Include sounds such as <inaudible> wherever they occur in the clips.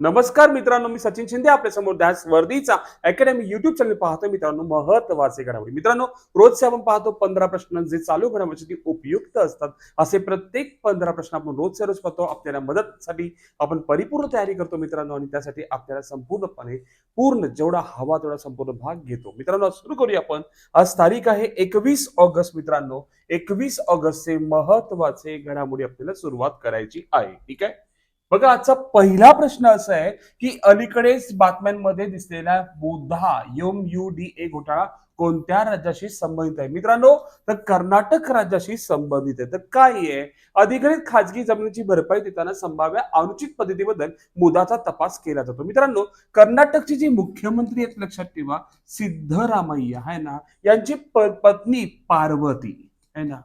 नमस्कार मित्रांनो मी सचिन शिंदे आपल्यासमोर दॅस वर्दीचा अकॅडमी युट्यूब चॅनल पाहतो मित्रांनो महत्त्वाचे घडामोडी. मित्रांनो रोजचे आपण पाहतो पंधरा प्रश्न जे चालू घडामोडीसाठी उपयुक्त असतात असे प्रत्येक पंधरा प्रश्न आपण रोजच्या रोज पाहतो. आपल्याला मदतसाठी आपण परिपूर्ण तयारी करतो मित्रांनो आणि त्यासाठी आपल्याला संपूर्णपणे पूर्ण जेवढा हवा तेवढा संपूर्ण भाग घेतो. मित्रांनो सुरू करूया आपण. आज तारीख आहे एकवीस ऑगस्ट मित्रांनो. एकवीस ऑगस्टचे महत्त्वाचे घडामोडी आपल्याला सुरुवात करायची आहे. ठीक आहे? बघा आजचा पहिला प्रश्न असा आहे की अलीकडेच बातम्यांमध्ये दिसलेला बुधा यम यू डी ए घोटाळा कोणत्या राज्याशी संबंधित आहे? मित्रांनो तर कर्नाटक राज्याशी संबंधित आहे. तर काय आहे? अधिकृत खाजगी जमिनीची भरपाई देताना संभाव्य अनुचित पद्धतीबद्दल मुदाचा तपास केला जातो. मित्रांनो कर्नाटकची जी मुख्यमंत्री आहेत लक्षात ठेवा सिद्धरामय्या आहे ना? यांची पत्नी पार्वती आहे ना?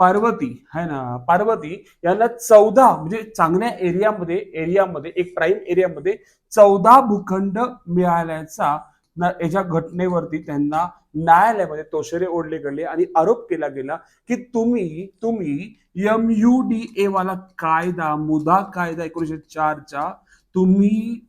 पार्वती है ना? पार्वती यांना चौदा म्हणजे चांगल्या एरियामध्ये एरियामध्ये एक प्राईम एरियामध्ये चौदा भूखंड मिळाल्याचा याच्या घटनेवरती त्यांना न्यायालयामध्ये तोशेरे ओढले गेले आणि आरोप केला गेला की तुम्ही तुम्ही एम यू डी ए वाला कायदा मुदा कायदा एकोणीशे चारचा तुम्ही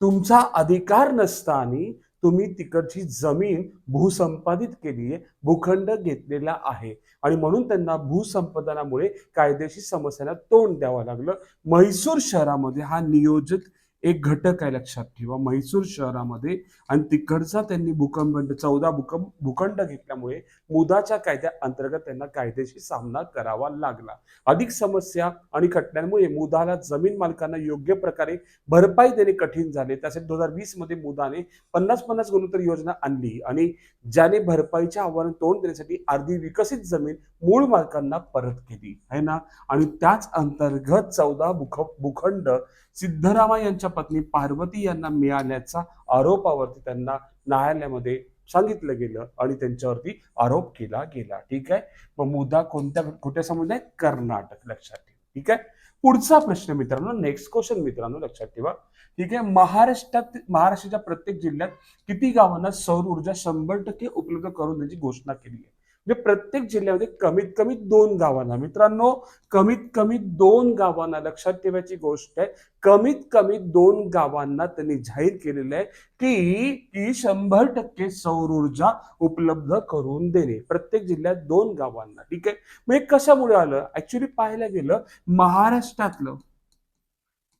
तुमचा अधिकार नसताना तुम्ही तिकडची जमीन भूसंपादित केली आहे भूखंड घेतलेला आहे. आणि म्हणून त्यांना भूसंपादनामुळे कायदेशीर समस्यांना तोंड द्यावं लागलं. म्हैसूर शहरामध्ये हा नियोजित एक घटक आहे लक्षात ठेवा. म्हैसूर शहरामध्ये आणि तिकडचा त्यांनी भूकंप चौदा भूकंप भूखंड घेतल्यामुळे मुदाच्या कायद्या अंतर्गत त्यांना कायदेशीर सामना करावा लागला. अधिक समस्या आणि खटल्यांमुळे मुदाला जमीन मालकांना योग्य प्रकारे भरपाई देणे कठीण झाले. त्यासाठी दोन हजार वीसमध्ये मुदाने पन्नास पन्नास गुणोत्तर योजना आणली आणि ज्याने भरपाईच्या आव्हान तोंड देण्यासाठी अर्धी विकसित जमीन मूळ मालकांना परत केली. आहे ना? आणि त्याच अंतर्गत चौदा भूख भूखंड सिद्धरामा यांच्या पत्नी पार्वती यांना मिळाल्याचा आरोपावरती त्यांना न्यायालयामध्ये सांगितलं गेलं आणि त्यांच्यावरती आरोप केला गेला. ठीक आहे? मग मुद्दा कोणत्या कुठे समजलाय कर्नाटक लक्षात ठेवा. ठीक आहे? पुढचा प्रश्न मित्रांनो नेक्स्ट क्वेश्चन मित्रांनो लक्षात ठेवा. ठीक आहे? महाराष्ट्रात महाराष्ट्राच्या प्रत्येक जिल्ह्यात किती गावांना सौर ऊर्जा शंभर टक्के उपलब्ध करून त्याची घोषणा केली आहे? म्हणजे प्रत्येक जिल्ह्यामध्ये कमीत कमी दोन गावांना. मित्रांनो कमीत कमी दोन गावांना लक्षात ठेवायची गोष्ट आहे. कमीत कमी दोन गावांना त्यांनी जाहीर केलेलं आहे की की शंभर टक्के सौर ऊर्जा उपलब्ध करून देणे. प्रत्येक जिल्ह्यात दोन गावांना. ठीक आहे? मग हे कशामुळे आलं? ऍक्च्युली पाहायला गेलं महाराष्ट्रातलं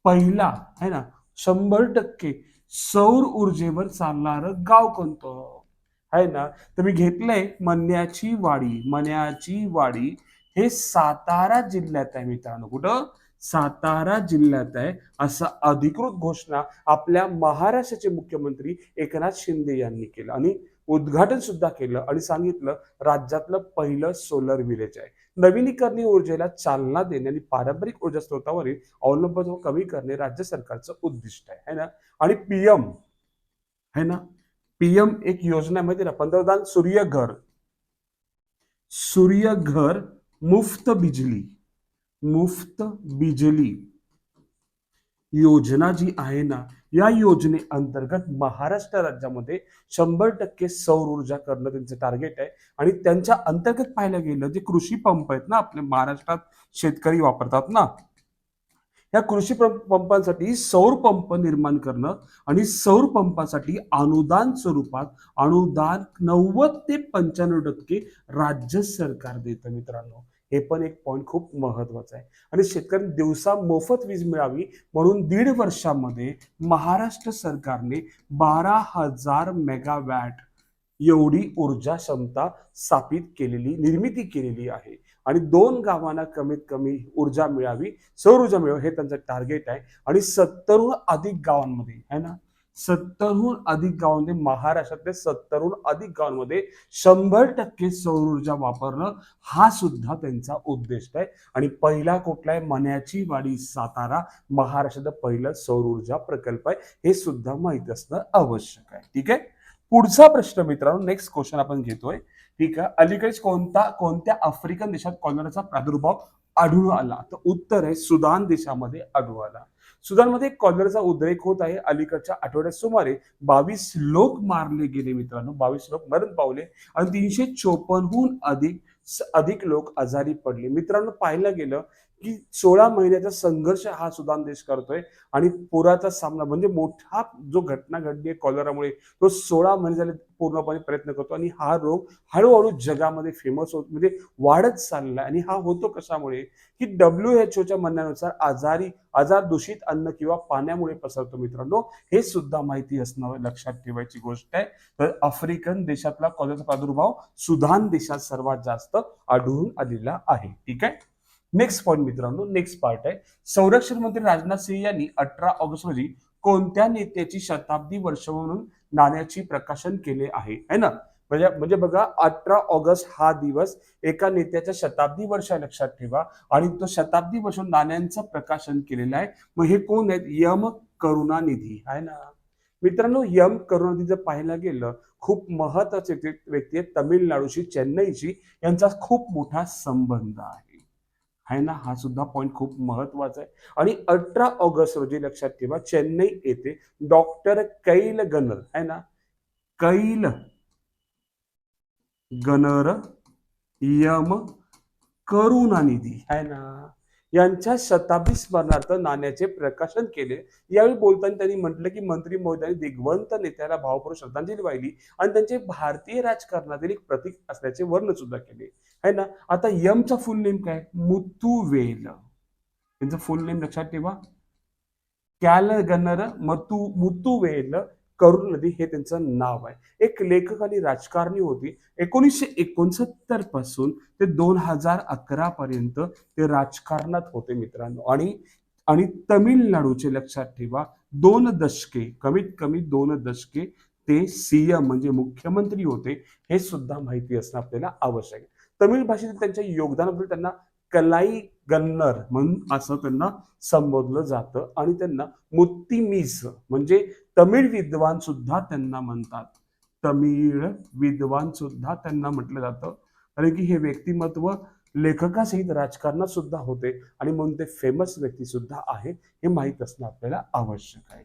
पहिला आहे ना शंभर टक्के सौर ऊर्जेवर चालणारं गाव कोणतं? आहे ना? तर मी घेतलंय मन्याची वाडी. मन्याची वाडी हे सातारा जिल्ह्यात आहे मित्रांनो. कुठं? सातारा जिल्ह्यात आहे. असं अधिकृत घोषणा आपल्या महाराष्ट्राचे मुख्यमंत्री एकनाथ शिंदे यांनी केलं आणि उद्घाटन सुद्धा केलं आणि सांगितलं राज्यातलं पहिलं सोलर विलेज आहे. नवीनीकरणीय ऊर्जेला चालना देणे आणि पारंपरिक ऊर्जा स्रोतावरील अवलंबत्व कमी करणे राज्य सरकारचं उद्दिष्ट आहे. है ना? आणि पीएम है ना? पीएम एक योजना माहिती ना? पंतप्रधान सूर्य घर मुफ्त बिजली मुफ्त बिजली योजना जी आहे ना या योजने अंतर्गत महाराष्ट्र राज्यामध्ये शंभर टक्के सौर ऊर्जा करणं त्यांचं टार्गेट आहे. आणि त्यांच्या अंतर्गत पाहायला गेलं जे कृषी पंप आहेत ना आपल्या महाराष्ट्रात शेतकरी वापरतात ना या कृषी पंपांसाठी सौर पंप निर्माण करणं आणि सौर पंपासाठी अनुदान स्वरूपात अनुदान नव्वद ते पंच्याण्णव टक्के राज्य सरकार देतं मित्रांनो. हे पण एक पॉईंट खूप महत्वाचं आहे. आणि शेतकऱ्यांना दिवसा मोफत वीज मिळावी म्हणून दीड वर्षामध्ये महाराष्ट्र सरकारने बारा हजार मेगावॅट एवढी ऊर्जा क्षमता स्थापित केलेली निर्मिती केलेली आहे. आणि दोन गावांना कमीत कमी ऊर्जा मिळावी सौर ऊर्जा मिळावी हे त्यांचं टार्गेट आहे. आणि सत्तरहून अधिक गावांमध्ये आहे ना? सत्तरहून अधिक गावांमध्ये महाराष्ट्रातल्या सत्तरहून अधिक गावांमध्ये शंभर टक्के सौर ऊर्जा वापरणं हा सुद्धा त्यांचा उद्देश आहे. आणि पहिला कुठला आहे? मन्याची वाडी सातारा महाराष्ट्रातलं पहिलं सौर ऊर्जा प्रकल्प आहे. हे सुद्धा माहीत असणं आवश्यक आहे. ठीक आहे? पुढचा प्रश्न मित्रांनो नेक्स्ट क्वेश्चन आपण घेतोय. ठीक आहे? अलीकडेच कोणता कोणत्या आफ्रिकन देशात कॉलराचा प्रादुर्भाव आढळून आला? तर उत्तर आहे सुदान देशामध्ये आढळून आला. सुदानमध्ये कॉलराचा उद्रेक होत आहे. अलीकडच्या आठवड्यात सुमारे बावीस लोक मारले गेले मित्रांनो. बावीस लोक मरण पावले आणि तीनशे चोपन्नहून अधिक अधिक लोक आजारी पडले. मित्रांनो पाहायला गेलं की सोळा महिन्याचा संघर्ष हा सुदान देश करतोय आणि पुराचा सामना म्हणजे मोठा जो घटना घडली आहे कॉलरामुळे तो सोळा महिने झाले पूर्णपणे प्रयत्न करतो आणि हा रोग हळूहळू जगामध्ये फेमस होत म्हणजे वाढत चालला आणि हा होतो कशामुळे? की डब्ल्यू एच ओच्या म्हणण्यानुसार आजारी आजार दूषित अन्न किंवा पाण्यामुळे पसरतो मित्रांनो. हे सुद्धा माहिती असणं लक्षात ठेवायची गोष्ट आहे. तर आफ्रिकन देशातला कॉलरचा प्रादुर्भाव सुधान देशात सर्वात जास्त आढळून आलेला आहे. ठीक आहे? नेक्स्ट पॉईंट मित्रांनो नेक्स्ट पार्ट आहे. संरक्षण मंत्री राजनाथ सिंह यांनी अठरा ऑगस्ट रोजी कोणत्या नेत्याची शताब्दी वर्ष म्हणून नाण्याची प्रकाशन केले आहे? है ना? म्हणजे म्हणजे बघा अठरा ऑगस्ट हा दिवस एका नेत्याच्या शताब्दी वर्ष लक्षात ठेवा. आणि तो शताब्दी वर्ष नाण्यांचं प्रकाशन केलेलं आहे. मग हे कोण आहेत? यम करुणानिधी. आहे ना? मित्रांनो यम करुणानिधी जर पाहायला गेलं खूप महत्त्वाचे व्यक्ती आहे तमिळनाडूशी चेन्नईशी यांचा खूप मोठा संबंध आहे. आहे ना? हा सुद्धा पॉईंट खूप महत्त्वाचा आहे. आणि अठरा ऑगस्ट रोजी लक्षात ठेवा चेन्नई येथे डॉक्टर कैल गनर आहे ना? कैल गनर यम करुणानिधी आहे ना? यांच्या शताब्दी स्मरणार्थ नाण्याचे प्रकाशन केले. यावेळी बोलताना त्यांनी म्हटलं की मंत्री महोदयांनी दिग्वंत नेत्याला भावपूर्ण श्रद्धांजली वाहिली आणि त्यांचे भारतीय राजकारणातील एक प्रतीक असल्याचे वर्णन सुद्धा केले. आहे ना? आता यमचा फुल नेम काय? मुतुवेल. त्यांचं फुल नेम लक्षात ठेवा. कॅल गनर मतु मुतुवेल करुण नदी हे त्यांचं नाव आहे. एक लेखक आणि राजकारणी होती. एकोणीसशे एकोणसत्तरपासून ते दोन हजार अकरा पर्यंत ते राजकारणात होते मित्रांनो. आणि आणि तमिळनाडूचे लक्षात ठेवा दोन दशके कमीत कमी दोन दशके ते सीएम म्हणजे मुख्यमंत्री होते हे सुद्धा माहिती असणं आपल्याला आवश्यक आहे. तमिळ भाषेतील त्यांच्या योगदानाबद्दल त्यांना कलाई गन्नर म्हणून असं त्यांना संबोधलं जातं. आणि त्यांना मुत्तीमीस म्हणजे तमिळ विद्वान सुद्धा त्यांना म्हणतात. तमिळ विद्वान सुद्धा त्यांना म्हटलं जातं. कारण की हे व्यक्तिमत्व लेखकासहित राजकारणात सुद्धा होते आणि म्हणून ते फेमस व्यक्ती सुद्धा आहेत हे माहीत असणं आपल्याला आवश्यक आहे.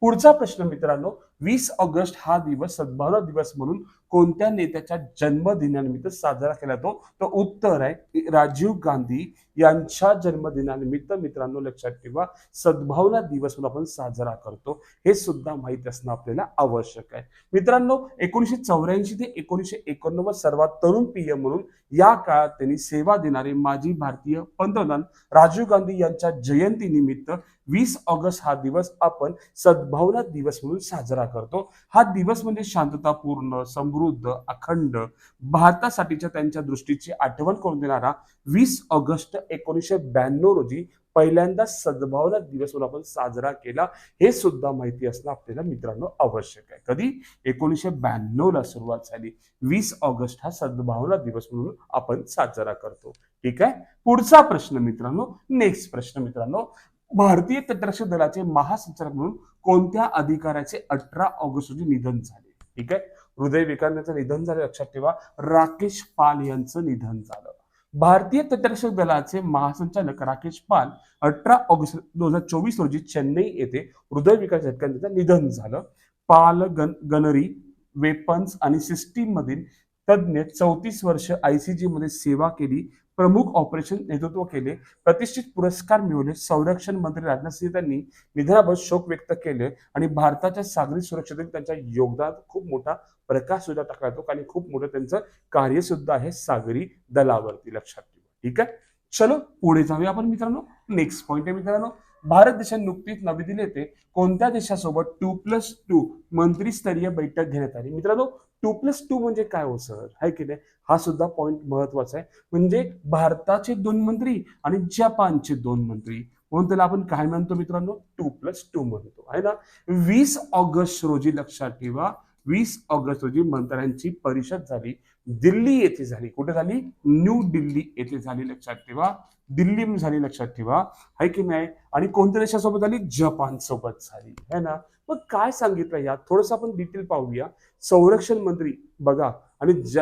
पुढचा प्रश्न मित्रांनो वीस ऑगस्ट हा दिवस सद्भावना दिवस म्हणून कोणत्या नेत्याच्या जन्मदिनानिमित्त साजरा केला जातो? तर उत्तर आहे राजीव गांधी यांच्या जन्मदिनानिमित्त मित्रांनो लक्षात ठेवा सद्भावना दिवस म्हणून आपण साजरा करतो. हे सुद्धा माहीत असणं आपल्याला आवश्यक आहे. मित्रांनो एकोणीसशे चौऱ्याऐंशी ते एकोणीसशे एकोणनव्वद सर्वात तरुण पीएम म्हणून या काळात त्यांनी सेवा देणारे माजी भारतीय पंतप्रधान राजीव गांधी यांच्या जयंतीनिमित्त वीस ऑगस्ट हा दिवस आपण सद्भावना दिवस म्हणून साजरा करतो. हा दिवस म्हणजे शांततापूर्ण समृद्ध अखंड भारतासाठीच्या त्यांच्या दृष्टीची आठवण करून देणारा वीस ऑगस्ट एकोणीसशे ब्याण्णव रोजी पहिल्यांदा सद्भावना दिवस म्हणून आपण साजरा केला. हे सुद्धा माहिती असणं आपल्याला मित्रांनो आवश्यक आहे. कधी? एकोणीसशे ब्याण्णव ला सुरुवात झाली. वीस ऑगस्ट हा सद्भावना दिवस म्हणून आपण साजरा करतो. ठीक आहे? पुढचा प्रश्न मित्रांनो नेक्स्ट प्रश्न मित्रांनो. भारतीय तटरक्षक दलाचे महासंचालक म्हणून कोणत्या अधिकाऱ्याचे अठरा ऑगस्ट रोजी निधन झाले? ठीक आहे? हृदय विकाराचं निधन झालं लक्षात ठेवा. राकेश पाल यांचं निधन झालं. भारतीय तटरक्षक दलाचे महासंचालक राकेश पाल अठरा ऑगस्ट दोन हजार चोवीस रोजी चेन्नई येथे हृदय विकार झटक्यांचं निधन झालं. पाल गन गनरी वेपन्स आणि सिस्टीम मधील तज्ज्ञ चौतीस वर्ष आयसीजी मध्ये सेवा केली. प्रमुख ऑपरेशन नेतृत्व केले. प्रतिष्ठित पुरस्कार मिळवले. संरक्षण मंत्री राजनाथ सिंह त्यांनी निधनाबद्दल शोक व्यक्त केले आणि भारताच्या सागरी सुरक्षेतील त्यांच्या योगदान खूप मोठा प्रकाश सुद्धा टाकला जातो आणि खूप मोठं त्यांचं कार्य सुद्धा आहे सागरी दलावरती लक्षात ठेवा. ठीक आहे? चलो पुढे जाऊया आपण मित्रांनो. नेक्स्ट पॉईंट आहे मित्रांनो. भारत देशात नुकतीच नवी दिल्ली येथे कोणत्या देशासोबत टू प्लस टू मंत्रीस्तरीय बैठक घेण्यात आली? मित्रांनो टू प्लस टू म्हणजे काय हो सर? आहे की नाही? हा सुद्धा पॉईंट महत्त्वाचा आहे. म्हणजे भारताचे दोन मंत्री आणि जपानचे दोन मंत्री. म्हणून त्याला आपण काय म्हणतो मित्रांनो? टू प्लस टू म्हणतो. आहे ना? वीस ऑगस्ट रोजी लक्षात ठेवा. वीस ऑगस्ट रोजी मंत्र्यांची परिषद झाली. दिल्ली येथे झाली. कुठे झाली? न्यू दिल्ली येथे झाली लक्षात ठेवा. दिल्ली झाली लक्षात ठेवा. आहे की नाही? आणि कोणत्या देशासोबत झाली? जपान सोबत झाली. है ना? मग काय सांगितलं यात? थोडस आपण डिटेल पाहूया. संरक्षण मंत्री बघा. आणि ज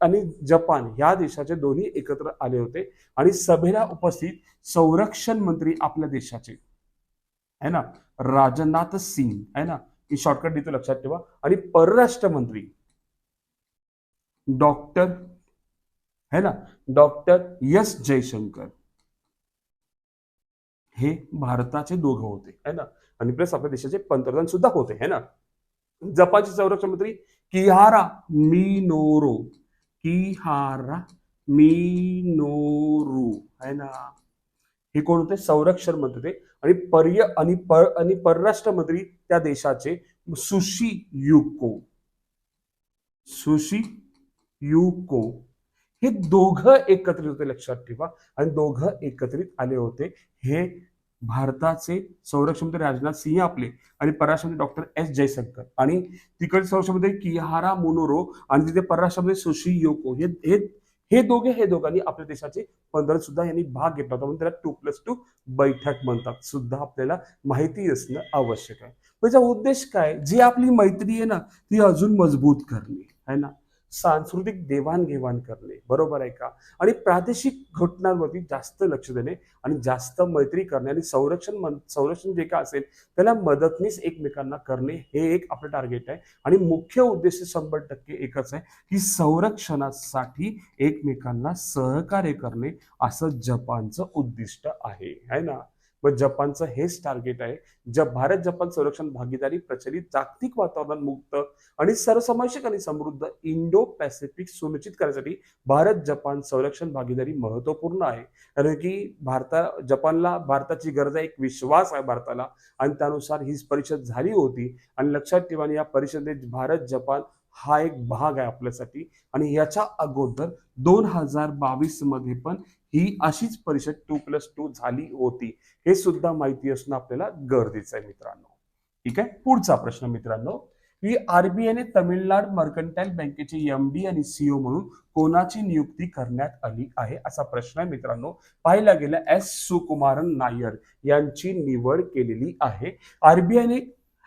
आणि जपान ह्या देशाचे दोन्ही एकत्र आले होते. आणि सभेला उपस्थित संरक्षण मंत्री आपल्या देशाचे. है ना? राजनाथ सिंग. है ना? ही शॉर्टकट देतो लक्षात ठेवा. आणि परराष्ट्र मंत्री डॉक्टर है ना? डॉक्टर यस जयशंकर हे भारताचे दोघं होते है ना? आणि प्लस आपल्या देशाचे पंतप्रधान सुद्धा होते है ना? जपानचे संरक्षण मंत्री किहारा मिनोरो किहारा मिनोरू है ना? हे कोण होते? संरक्षण मंत्री होते. आणि पर्य आणि पर आणि परराष्ट्र मंत्री त्या देशाचे सुशी युको. Sushi UCO. हे दोघं एकत्रित होते लक्षात ठेवा. आणि दोघं एकत्रित आले होते. हे भारताचे संरक्षण मंत्री राजनाथ सिंह आपले आणि परराष्ट्र मंत्री डॉक्टर एस जयशंकर. आणि तिकडे संरक्षण मंत्री किहारा मोनोरो आणि तिथे परराष्ट्र मंत्री सुशी योको. हे हे हे दोघे हे दोघांनी आपल्या देशाचे पंधरा सुद्धा यांनी भाग घेतला होता. म्हणून त्याला टू प्लस टू बैठक म्हणतात. सुद्धा आपल्याला माहिती असणं आवश्यक आहे. त्याचा उद्देश काय? जी आपली मैत्री आहे ना ती अजून मजबूत करणे. है ना? सांस्कृतिक देवाणघेवाण करणे. बरोबर आहे का? आणि प्रादेशिक घटनांवरती जास्त लक्ष देणे आणि जास्त मैत्री करणे आणि संरक्षण संरक्षण जे काय असेल त्याला मदतनीस एकमेकांना करणे हे एक आपलं टार्गेट आहे. आणि मुख्य उद्देश शंभर टक्के एकच आहे की संरक्षणासाठी एकमेकांना सहकार्य करणे असं जपानचं उद्दिष्ट आहे. है ना? व जपानचं हेच टार्गेट आहे. जप भारत जपान संरक्षण भागीदारी प्रचलित जागतिक वातावरण मुक्त आणि सर्वसमावेशक आणि समृद्ध इंडो पॅसिफिक सुनिश्चित करण्यासाठी भारत जपान संरक्षण भागीदारी महत्त्वपूर्ण आहे. कारण की भारता जपानला भारताची गरज आहे एक विश्वास आहे भारताला आणि त्यानुसार ही परिषद झाली होती. आणि लक्षात ठेवा आणि या परिषदेत भारत जपान हा एक भाग आहे आपल्यासाठी. आणि याच्या अगोदर दोन हजार बावीसमध्ये पण ही अशीच परिषद टू प्लस टू झाली होती. हे सुद्धा माहिती असणं आपल्याला गरजेचं आहे मित्रांनो. ठीक आहे? पुढचा प्रश्न मित्रांनो की आरबीआयने तमिळनाड मर्कंटाईल बँकेचे एम डी आणि सीओ म्हणून कोणाची नियुक्ती करण्यात आली आहे? असा प्रश्न आहे मित्रांनो. पाहिला गेला एस सुकुमारन नायर यांची निवड केलेली आहे. आरबीआयने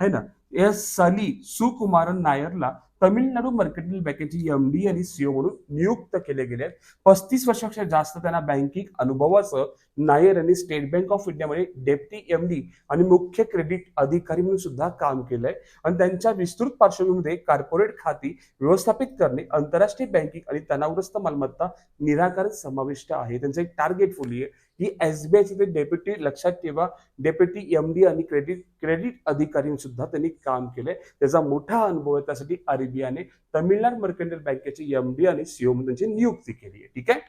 है ना? एस साली सुकुमारन नायरला तमिळनाडू मर्कंटाईल बँकेची एम डी आणि सीओ म्हणून नियुक्त केले गेले आहेत. पस्तीस वर्षापेक्षा जास्त त्यांना बँकिंग अनुभवाचं नायर यांनी स्टेट बँक ऑफ इंडियामध्ये डेप्टी एम डी आणि मुख्य क्रेडिट अधिकारी म्हणून सुद्धा काम केलंय. आणि त्यांच्या विस्तृत पार्श्वभूमीमध्ये कॉर्पोरेट खाती व्यवस्थापित करणे आंतरराष्ट्रीय बँकिंग आणि तणावग्रस्त मालमत्ता निराकरण समाविष्ट आहे. त्यांचं एक टार्गेट फुली आहे. ही एसबीआयचे ते डेप्युटी लक्षात ठेवा. डेप्युटी एम डी आणि क्रेडिट क्रेडिट अधिकारी सुद्धा त्यांनी काम केलंय. त्याचा मोठा अनुभव आहे त्यासाठी आरबीआयने तमिळनाड मर्कंटाईल बँकेचे एम डी आणि सीओ त्यांची नियुक्ती केली आहे. ठीक आहे?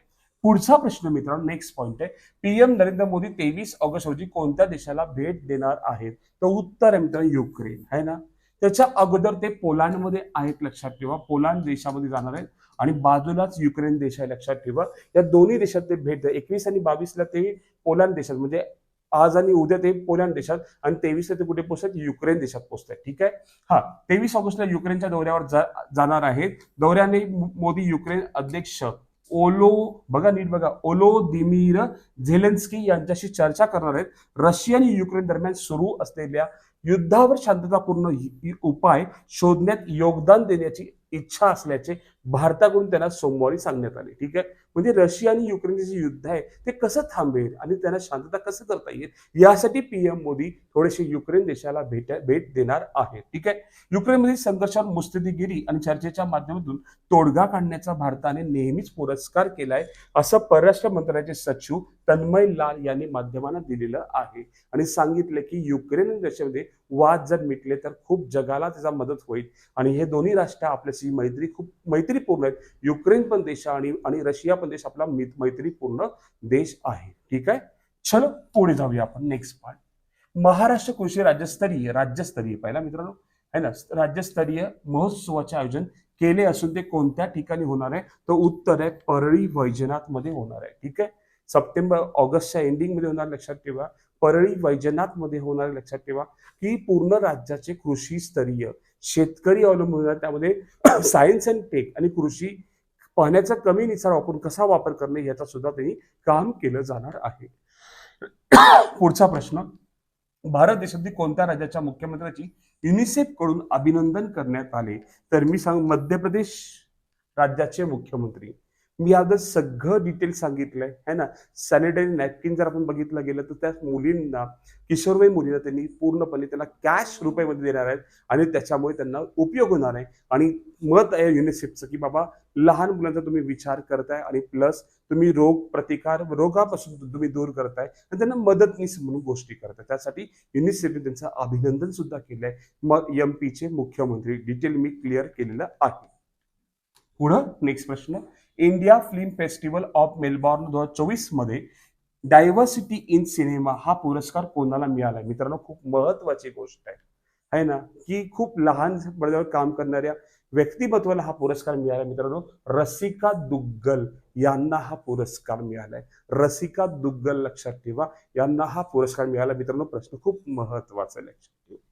पुढचा प्रश्न मित्रांनो नेक्स्ट पॉइंट आहे. पीएम नरेंद्र मोदी तेवीस ऑगस्ट रोजी कोणत्या देशाला भेट देणार आहेत? तर उत्तर आहे मित्रांनो युक्रेन. आहे ना? त्याच्या अगोदर ते पोलंडमध्ये आहेत लक्षात ठेवा. पोलंड देशामध्ये जाणार आहेत. आणि बाजूलाच युक्रेन देश आहे लक्षात ठेवा. या दोन्ही देशात ते भेट एकवीस आणि बावीसला ते पोलंड देशात म्हणजे आज आणि उद्या ते पोलंड देशात आणि तेवीस ते कुठे पोहोचतात? युक्रेन देशात पोहोचतात. ठीक आहे? हा तेवीस ऑगस्टला युक्रेनच्या दौऱ्यावर जा- जाणार आहेत. दौऱ्याने मोदी युक्रेन अध्यक्ष ओलो बघा नीट बघा ओलो दिमीर झेलेन्स्की यांच्याशी चर्चा करणार आहेत. रशिया आणि युक्रेन दरम्यान सुरू असलेल्या युद्धावर शांततापूर्ण उपाय शोधण्यात योगदान देण्याची इच्छा असल्याचे भारताकडून त्यांना सोमवारी सांगण्यात आले. ठीक आहे? म्हणजे रशिया आणि युक्रेनचे जे युद्ध आहे ते कसं थांबेल आणि त्यांना शांतता कसं करता येईल यासाठी पीएम मोदी थोडेसे युक्रेन देशाला भेट भेट देणार आहेत. ठीक आहे? युक्रेनमधील संघर्षावर मुस्तदीगिरी आणि चर्चेच्या माध्यमातून तोडगा काढण्याचा भारताने नेहमीच पुरस्कार केलाय असं परराष्ट्र मंत्रालयाचे सचिव तन्मय लाल यांनी माध्यमांना दिलेलं आहे. आणि सांगितलं की युक्रेन आणि रशियामध्ये वाद जर मिटले तर खूप जगाला त्याचा मदत होईल. आणि हे दोन्ही राष्ट्र आपल्याशी मैत्री खूप मैत्रीपूर्ण आहेत. युक्रेन पण देश आणि आणि रशिया पण देश आपला मैत्रीपूर्ण देश आहे. ठीक आहे? चलो पुढे जाऊया आपण. नेक्स्ट पार्ट महाराष्ट्र कृषी राज्यस्तरीय राज्यस्तरीय. पहिला मित्रांनो आहे ना? राज्यस्तरीय महोत्सवाचे आयोजन केले असून ते कोणत्या ठिकाणी होणार आहे? तर उत्तर आहे परळी वैजनाथमध्ये होणार आहे. ठीक आहे? सप्टेंबर ऑगस्टच्या एंडिंगमध्ये होणार लक्षात ठेवा. परळी वैजनाथमध्ये होणार लक्षात ठेवा की पूर्ण राज्याचे कृषी स्तरीय शेतकरी अवलंबून होणार त्यामध्ये सायन्स अँड टेक आणि कृषी पाण्याचा कमी निसार वापरून कसा वापर करणे याचा सुद्धा त्यांनी काम केलं जाणार आहे. <clears throat> पुढचा प्रश्न. भारत देशातील कोणत्या राज्याच्या मुख्यमंत्र्याची युनिसेफकडून अभिनंदन करण्यात आले? तर मी सांग मध्य प्रदेश राज्याचे मुख्यमंत्री. मी आता सगळं डिटेल सांगितलंय है ना? सॅनिटरी नॅपकिन जर आपण बघितलं गेलं तर त्या मुलींना किशोरवयीन मुलींना त्यांनी पूर्णपणे त्यांना कॅश रुपयामध्ये देणार आहेत आणि त्याच्यामुळे त्यांना उपयोग होणार आहे. आणि मत आहे युनिसेफचं की बाबा लहान मुलांचा तुम्ही विचार करताय आणि प्लस तुम्ही रोग प्रतिकार रोगापासून तुम्ही दूर करताय आणि त्यांना मदतनीस म्हणून गोष्टी करताय. त्यासाठी युनिसेफने त्यांचं अभिनंदन सुद्धा केलंय. मग एम पीचे मुख्यमंत्री डिटेल मी क्लिअर केलेलं आहे. पुढं नेक्स्ट प्रश्न. India film festival of Melbourne दोन हजार चोवीसमध्ये डायव्हर्सिटी इन सिनेमा हा पुरस्कार कोणाला मिळालाय मित्रांनो खूप महत्वाची गोष्ट आहे. है ना? की खूप लहान पडद्यावर काम करणाऱ्या व्यक्तिमत्वाला हा पुरस्कार मिळाला. मित्रांनो रसिका दुग्गल यांना हा पुरस्कार मिळालाय. रसिका दुग्गल लक्षात ठेवा यांना हा पुरस्कार मिळाला. मित्रांनो प्रश्न खूप महत्त्वाचा आहे, लक्षात ठेवा.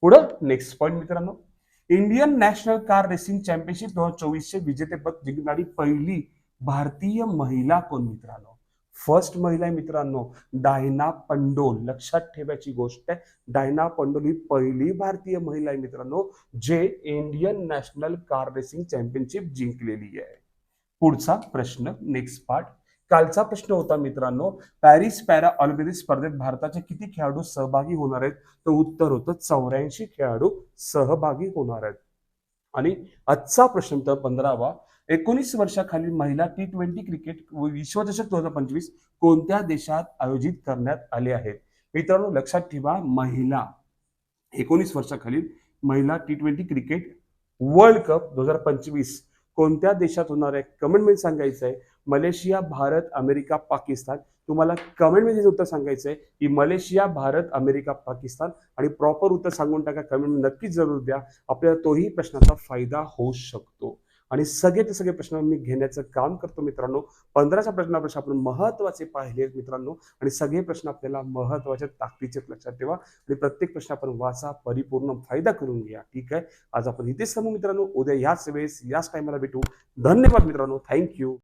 पुढं नेक्स्ट पॉईंट मित्रांनो. Indian national car racing championship दोन हजार चोवीसचे विजेतेपद जिंकणारी पहिली भारतीय महिला कोण मित्रांनो? फर्स्ट महिला आहे मित्रांनो डायना पंडोल. लक्षात ठेवायची गोष्ट आहे डायना पंडोल ही पहिली भारतीय महिला आहे मित्रांनो जे Indian national car racing championship जिंकलेली आहे. पुढचा प्रश्न नेक्स्ट पार्ट कालचा प्रश्न होता मित्रांनो पॅरिस पॅरा ऑलिम्पिक स्पर्धेत भारताचे किती खेळाडू सहभागी होणार आहेत? तर उत्तर होतं चौऱ्याऐंशी खेळाडू सहभागी होणार आहेत. आणि आजचा प्रश्न तर पंधरावा एकोणीस वर्षाखालील महिला टी ट्वेंटी क्रिकेट विश्वचषक दोन हजार पंचवीस कोणत्या देशात आयोजित करण्यात आले आहेत मित्रांनो लक्षात ठेवा महिला. एकोणीस वर्षाखालील महिला T twenty cricket world cup दोन हजार पंचवीस कोणत्या देशात होणार आहे? कमेंटमध्ये सांगायचं आहे मलेशिया भारत अमेरिका पाकिस्तान. तुम्हाला कमेंटमध्ये उत्तर सांगायचं आहे की मलेशिया भारत अमेरिका पाकिस्तान आणि प्रॉपर उत्तर सांगून टाका. कमेंट नक्कीच जरूर द्या. आपल्याला तोही प्रश्नाचा फायदा होऊ शकतो. आणि सगळे ते सगळे प्रश्न मी घेण्याचं काम करतो मित्रांनो. पंधराच्या प्रश्नापेक्षा आपण महत्त्वाचे पाहिले आहेत मित्रांनो. आणि सगळे प्रश्न आपल्याला महत्त्वाचे ताकदीचे लक्षात ठेवा. आणि प्रत्येक प्रश्न आपण वाचा परिपूर्ण फायदा करून घ्या. ठीक आहे? आज आपण इथेच थांबू मित्रांनो. उद्या याच वेळेस याच टायमाला भेटू. धन्यवाद मित्रांनो. थँक्यू